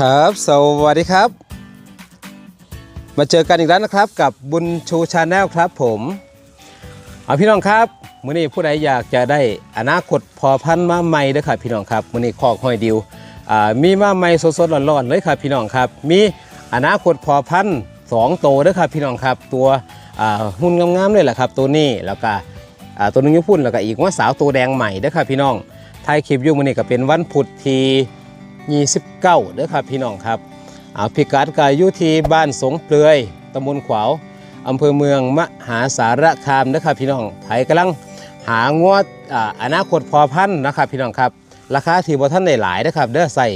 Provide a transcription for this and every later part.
ครับ สวัสดีครับ มาเจอกันอีกแล้วนะครับ กับบุญชูชาแนลครับผม เอาพี่น้องครับมื้อนี้ผู้ใดอยากจะได้อนาคตพอพันธุ์มาใหม่เด้อครับพี่น้องครับมื้อนี้คอกห้อยดิวมีมาใหม่สดๆร้อนๆเลยครับพี่น้องครับ มีอนาคตพอพันธุ์สองโตวเด้อครับพี่น้องครับ ตัวหุ่นงามๆเลยแหละครับ ตัวนี้แล้วก็ตัวนึงยุพุ่นแล้วก็อีกว่าสาวตัวแดงใหม่เด้อครับพี่น้องท้ายคลิปอยู่มื้อนี้ก็เป็นวันพุธที่ 29เด้อครับพี่น้องครับเอาพิกัดก็อยู่ที่บ้านสงเปลือยตำบลขวาวอำเภอเมืองมหาสารคามเด้อครับพี่น้องไผกำลังหางวดออนาคตพอพันธุ์นะครับพี่น้องครับ ราคาที่บ่ท่านได้หลายนะครับเด้อใส่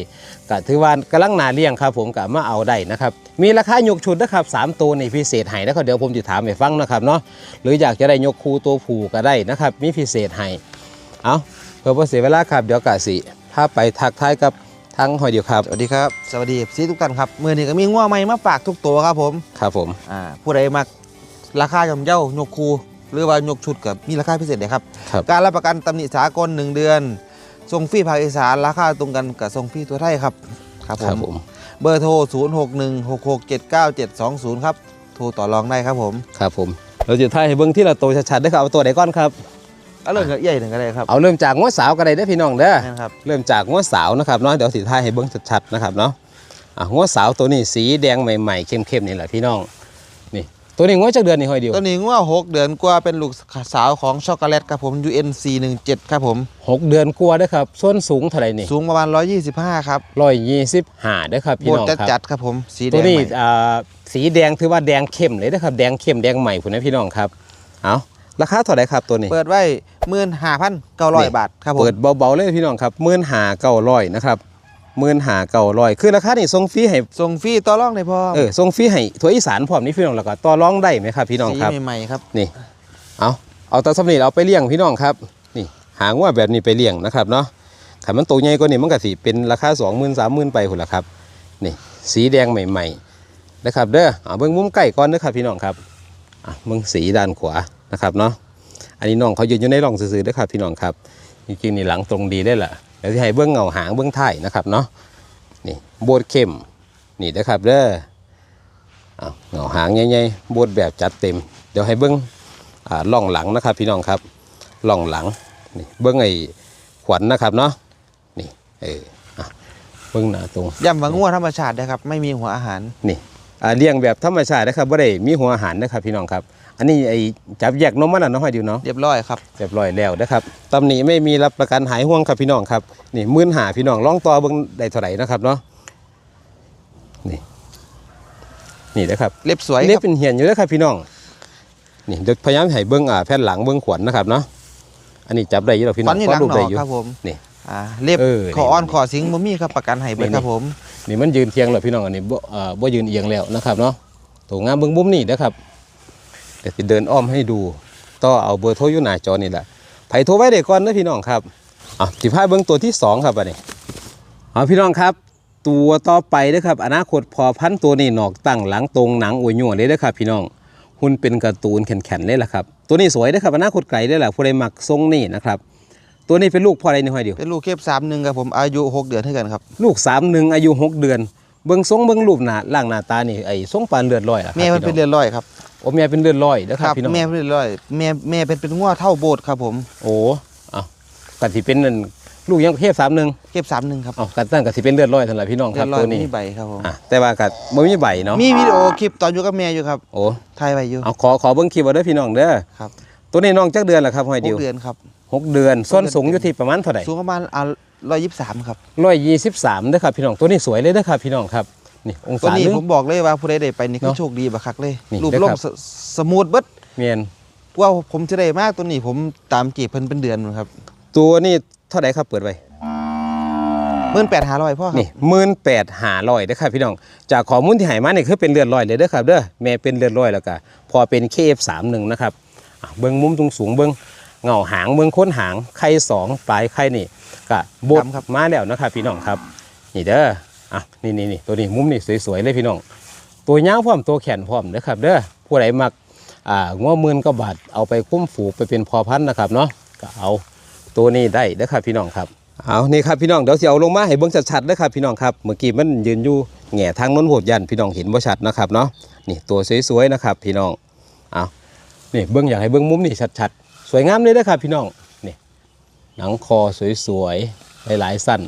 ก็ถือว่ากำลังนาเลี้ยงครับ ผมก็มาเอาได้นะครับมีราคายกชุดนะครับสามตัวนี่พิเศษให้นะครับเดี๋ยวผมจะถามให้ฟังนะครับเนาะหรืออยากจะได้ยกคูตัวผูก็ได้นะครับ มีพิเศษให้เอาเพื่อเสียเวลาครับเดี๋ยวกะสิพาไปทักทายกับ ทั้งหอยเดียวครับสวัสดีครับสวัสดีซีทุกท่านครับมือนี้ก็มีง้อใหม่มาฝากทุกตัวครับผมครับผมอ่าผู้ใดมาราคาย่อมเย่ายกคูหรือว่ายกชุดกับมีราคาพิเศษเลยครับครับการรับประกันตำหนิสากล1เดือนส่งฟรีภาคอีสานราคาตรงกันกับส่งฟรีตัวไทยครับครับผครับมผมเบอร์โทร 0 6 1 6 6 7 9 7 2 0 ครับ โทรต่อรองได้ครับผม ครับผม เราจะทายให้เบิ่งที่ละตัวชัดๆได้อครับเอาตัวไหนก่อนครับ เอาเรื่องกับใหญ่หนึ่งก็ได้ครับ เอาเริ่มจากงวดสาวก็ได้เด้อพี่น้องเด้อนะครับ เริ่มจากงวดสาวนะครับเนาะเดี๋ยวสิทายให้เบิ้งชัดๆนะครับเนาะอะงวดสาวตัวนี้สีแดงใหม่ๆเข้มๆนี่แหละพี่น้องนี่ตัวนี้งวดจากเดือนนี่ห้อยเดียวตัวนี้ง้อ6เดือนกว่าเป็นลูกสาวของช็อกโกแลตครับผม UN 417ครับผม หกเดือนกลัวาเด้อครับส่วนสูงเท่าไหร่นี่สูงประมาณ 125 ครับร้อยยี่สิบห้าเด้อครับพี่โบดน้องครับจัดๆครับผม สีแดตัวงนี้ใหม่อ่าสีแดงถือว่าแดงเข้มเลยนะครับ แดงเข้มแดงใหม่พุ่นนะพี่น้องครับเอา ราคาเท่าไหร่ครับตัวนี้ เปิดไว้หมื่นห้าพันเก้าร้อยบาทครับผมเปิดเบาๆเลยพี่น้องครับหมื่นหาเก้าร้อยนะครับหมื่นหาเก้าร้อยคือราคานี่ส่งฟรีให้ส่งฟรีต่อรองได้พอเออส่งฟรีให้ทัวอีสานพร้อมนี่พี่น้องแล้วก็ต่อรองได้ไหมครับพี่น้องครับสีใหม่ๆครับนี่เอาเอาตาสำนีเอาไปเลี้ยงพี่น้องครับ นี่หางว่าแบบนี้ไปเลี้ยงนะครับเนาะขันมันโตใหญ่กว่านี้มันก็สิเป็นราคาสองหมื่นสามหมื่นไปหุ่นละครับนี่สีแดงใหม่ ๆ นะครับเด้อเอาเบิ่งมุมใกล้ก่อนเด้อครับพี่น้องครับอะเบิ่งสีด้านขวา นะครับเนาะอันนี้น้องเขายืนอยู่ในร่องซื่อๆเด้อครับพี่น้องครับจริงๆนี่หลังตรงดีได้ละเดี๋ยวที่ให้เบื้องเงาหางเบื้องท้ายนะครับเนาะนี่โบดเข้มนี่เด้อครับเด้อเอาเงาหางใหญ่ๆโบดแบบจัดเต็ม เดี๋ยวให้เบื้องอ่าล่องหลังนะครับ พี่น้องครับล่องหลังนี่เบิ้งไอ้ขวัญนะครับเนาะนี่เอออะเบิ้งหน้าตรงย่ำว่างัวธรรมชาตินะครับไม่มีหัวอาหารนี่อ่าเลี้ยงแบบธรรมชาตินะครับไม่ได้มีหัวอาหารนะครับพี่น้องครับ อันนี้ไอ้จับแยกนมมันน่ะเน้องให้ดิวเนาะเรียบร้อยครับเรียบร้อยแล้วนะครับตำหนิไม่มีรับประกันหายห่วงครับพี่น้องครับนี่มื่นหาพี่น้องล่องต่อเบิ้งได้เท่าไหร่นะครับเนาะนี่นี่นะครับเล็บสวยเล็คบรับเป็นเหียนอยู่แล้วครับพี่น้องนี่เดี๋ยวพยายามให้เบิ้งอ่าแผ่นหลังเบิ้งขวัญนะครับเนาะอันนี้จับได้อยู่หรอกพี่น้ฟัอนงอยู่หลังรูปหนได้ออยู่ครับผมนี่อ่าเล็บเออขออ่อนนี่ขอสิงบ่มีครับประกันให้เบิดนี่ครับผมนี่มันยืนเทียงแล้วพี่น้องอันนี้บ่อ่าบ่ยืนเอียงแล้วนะครับเนาะตัวงามเบิ้งบุ้มนี่นะครับ เดี๋ยวสิเดินอ้อมให้ดูต่อเอาเบอร์โทรอยู่หน้าจอนี่แหละไผโทรไว้เด็กก่อนนะพี่น้องครับอะสิพาเบิ้งตัวที่สองครับอันนี้เอาพี่น้องครับ ตัวต่อไปนะครับอนาคตพอพันธุ์ตัวนี้หนอกตั้งหลังตรงหนังอวยยั่วเลยนะครับพี่น้องหุ่นเป็นการ์ตูนแข็งๆเลยล่ะครับ ตัวนี้สวยนะครับอนาคตไกลได้แหละผู้ใดมักทรงนี่นะครับตัวนี้เป็นลูกพ่อใดนี่ห้อยเดียวเป็นลูกเคบสามหนึ่งครับผมอายุหกเดือนเท่ากันครับ ลูกสามหนึ่งอายุหกเดือน เบิ้งทรงเบิ้งรูปหน้าล่างหน้าตานี่ไอ้ทรงปานเลือดลอยล่ะครับแม่มันเป็นพี่น้องเลือดร้อยครับโอ้แม่เป็นเลือดลอยนะคครัรับบพี่น้องแม่เป็นเลือดร้อยแม่แม่เป็นเป็นงัวเท่าโบสถ์ครับผม โอ้เอากัสิเป็นนั่นลูกยังเทพสามหนึ่งเคบสามหนึ่งครับเอากันตั้งกัสิเป็นเลือดลอยทันละพี่น้องคเลืรัอบดร้อยตัวไม่นี้มีใบครับผมอะแต่ว่ากับ่มีใบเนาะมีวิดีโอคลิปตอนอยู่กับแม่อยู่ครับโอ้ถ่ายไว้อยู่เอาขอขอเบิ้งคลิปเอาเด้อพี่น้องเด้อครับตัวนี้น้องจักเดือนละครับห้อยหเดียวกเดือนครับหกเดือนส้นสูงอยู่ที่ประมาณเท่าไหร่สูงประมาณอ่า ร้อยยี่สิบสามครับร้อยยี่สิบสามเด้อครับพี่น้องตัวนี้สวยเลยเด้อครับพี่น้องครับนี่องตัวศานี้หนึงผมบอกเลยว่าผู้ใดได้ไปนี่คือเนาะโชคดีบักคักเลยนี่รูปเด้อลงครับสสมูทเบิดเมียนว่าผมจะได้มากตัวนี้ผมตามจีบเพิ่นเป็นเดือนนะครับ ตัวนี้เท่าไหร่ครับเปิดไว้หมื่นแปดหาร้อยพ่อครับนี่หมื่นแปดหาร้อยเด้อครับพี่น้อง จากข้อมูลที่ให้มาเนี่ยคือเป็นเลือดลอยเลยเด้อครับเด้อแม่เป็นเลือดลอยแล้วก็พอเป็น KF31 นะครับอะเบิ้งมุมตรงสูงเบิ้ง เงาหางเบิ้งค้นหางไข่สองปลายไข่นี่ก็บดมาแล้วนะครับพี่น้องครับนี่เด้ออะนี่นี่นี่ตัวนี้มุมนี่สวยๆเลยพี่น้องตัวยาวพร้อมตัวแขนพร้อมเด้อครับเด้อผู้ใดมักอ่าง้อหมื่นก็บาทเอาไปคุ้มฝูกไปเป็นพอพันธุ์นะครับเนาะก็เอาตัวนี้ได้เด้อครับพี่น้องครับอะเอานี่ครับพี่น้องเดี๋ยวสิเอาลงมาให้เบิ่งชัดๆเด้อครับพี่น้องครับเมื่อกี้มันยืนอยู่แง่ทางโน้นโหดยันพี่น้องเห็นบ่ชัดนะครับเนาะนี่ตัวสวยๆนะครับพี่น้องเอานี่เบิ่งอยากให้เบิ่งมุมนี่ชัดๆ สวยงามเลยเด้อครับพี่น้องนี่หนังคอสวยๆหลายๆสั้น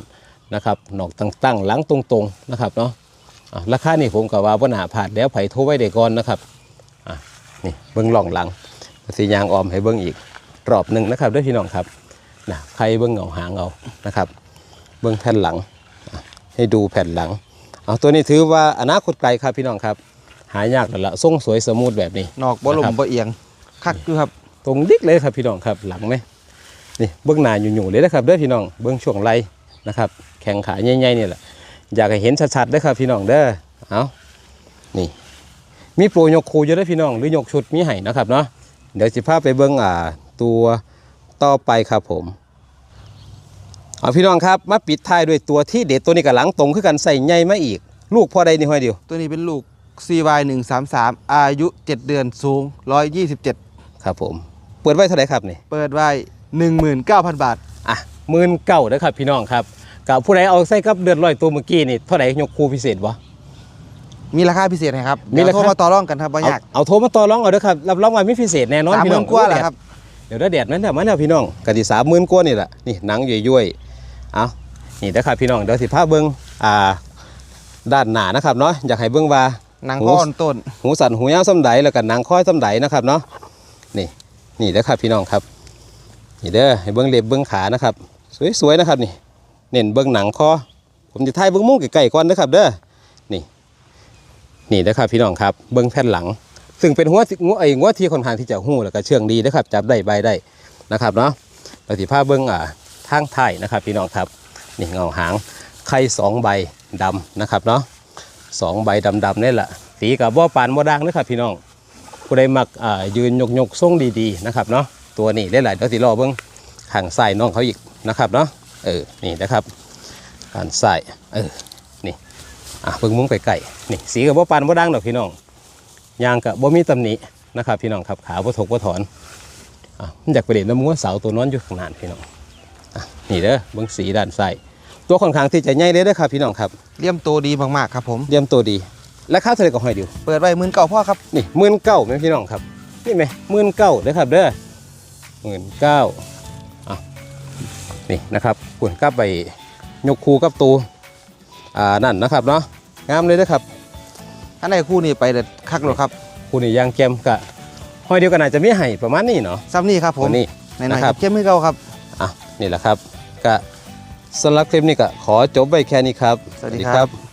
นะครับหนอกตั้งๆหลังตรงๆนะครับเนาะอะราคานี่ผมก็ว่าบ่น่าพลาดแล้วไผโทรไว้ได้ก่อนนะครับอะนี่เบิ่งหล่องหลังสิยางออมให้เบิ่งอีกรอบหนึงนะครับเด้อพี่น้องครับนะใครเบิ้งเอาหางเอานะครับ เบิ้งแผ่นหลังอะให้ดูแผ่นหลังเอาตัวนี้ถือว่าอนาคตไกลครับพี่น้องครับ หายากแล้วละทรงสวยสมูทแบบนี้ นอกบ่ลมนะครับบ่เอียงคักอยู่ครับ ตรงดิกเลยครับพี่น้องครับหลังไหมนี่เบื้องหน้าอยู่ๆเลยนะครับเด้อพี่น้องเบื้องช่วงไหลนะครับแข้งขาใหญ่ๆนี่แหละอยากให้เห็นชัดๆเด้ครับพี่น้องเด้อเอานี่ มีโปรยกคูอยู่เด้พี่น้องหรือยกชุดมีให้นะครับเนาะเดี๋ยวสิพาพไปเบื้องอ่าตัวต่อไปครับผมเอาพี่น้องครับมาปิดท้ายด้วยตัวที่เด็ดตัวนี้กับหลังตรงคือกันใส่ใหญ่มาอีก ลูกพอใดนี่ห้อยเดียว ตัวนี้เป็นลูก CY 133อายุ 7 เดือนสูง 127 ครับผม เปิดไว้เท่าไหร่ครับนี่เปิดไว้ 19,000 บาท อะหมื่นเก้านะครับพี่น้องครับกับผู้ใดเอาใส่กับเดือนร้อยตัวเมื่อกี้นี่เท่าไหร่ยกคูพิเศษบ่ มีราคาพิเศษให้ครับมีเดี๋ยวราคา โทรมาต่อรองกันครับบ่เอายากเอาโทรมาต่อรองเอาเด้อครับรับรองว่ามีพิเศษแน่นอนสามพี่หน้มื่องนกว่าแหละครับ เดี๋ยวได้แดดมันเดี๋ยวมันเดี๋ยวพี่น้องกะดิสามหมื่นกว่านี่แหละนี่หนังย่อยๆเอานี่นะครับพี่น้องเดี๋ยวสิพาเบิ้งอ่าด้านหน้านะครับเนาะอยากให้เบิ้งว่า หนังก้อนต้น หูสันหูยาวซ้ำใดแล้วก็หนังค้อยซ้ำใดนะครับเนาะ นี่นี่เด้อครับพี่น้องครับนี่เด้อให้เบิ้งเล็บเบิ้งขานะครับ สวยๆนะครับนี่เน้นเบิ้งหนังคอผมจะถ่ายเบิ้งมุ้งไก่ๆก่อนนะครับเด้อนี่นี่เด้อครับพี่น้องครับเบิ้งแผ่นหลัง ซึ่งเป็นหัวหัวไอ้หัวที่ค่อนข้างที่จะหูแล้วก็เชื่องดีนะครับจับได้ใบได้นะครับเนาะเราสิพาเบิ้งอ่าทางไทยนะครับพี่น้องครับนี่เงาหางไข่สองใบดำนะครับเนาะสองใบดำๆนี่แหละสีกับบ่ปานบ่ดังนะครับพี่น้อง ผู้ใดมักอ่ายืนยกยกๆทรงดีๆนะครับเนาะตัวนี้ได้หลายเดี๋ยวสิรอเบิ่งข้างซ้ายน้องเขาอีกนะครับเนาะเออนี่นะครับข้างซ้ายเออนี่อะเบิ่งมุมไกลๆนี่สีกับบ่ปานบ่ดังดอกพี่น้องยางกับบ่มีตำหนินะครับพี่น้องครับขาบ่ถกบ่ถอนอะมันอยากไปเล่นน้ำมัวเสาตัวนอนอยู่ข้างหน้าพี่น้องอะนี่เด้อเบิ่งสีด้านซ้ายตัวค่อนข้างที่จะใหญ่เลยเด้อครับพี่น้องครับเลี่ยมโตดีมากๆครับผมเยี่ยมตัวดี และค่าเท่าไหร่ก็ห้อยเดียวเปิดไว้หมื่นเก่าพ่อครับนี่หมื่นเก้าไหมพี่น้องครับนี่ไหมหมื่นเก้าเด้อครับเด้อหมื่นเก้าอะนี่นะครับคุณกลับไปยกคูกับตูอ่านั่นนะครับเนาะงามเลยนะครับอันไหนคู่นี้ไปเด็ดคักเลยครับคูนี่ยางแกมกะห้อยเดียวกันอาจจะมีให้ประมาณนี้เนาะซ้ำนี่ครับผมตัวนี้ไหนนะๆคครัรับบเข้มให้เก่าครับอะนี่แหละครับกะสำหรับคลิปนี้ก็ขอจบไว้แค่นี้ครับ สวัสดีครับบ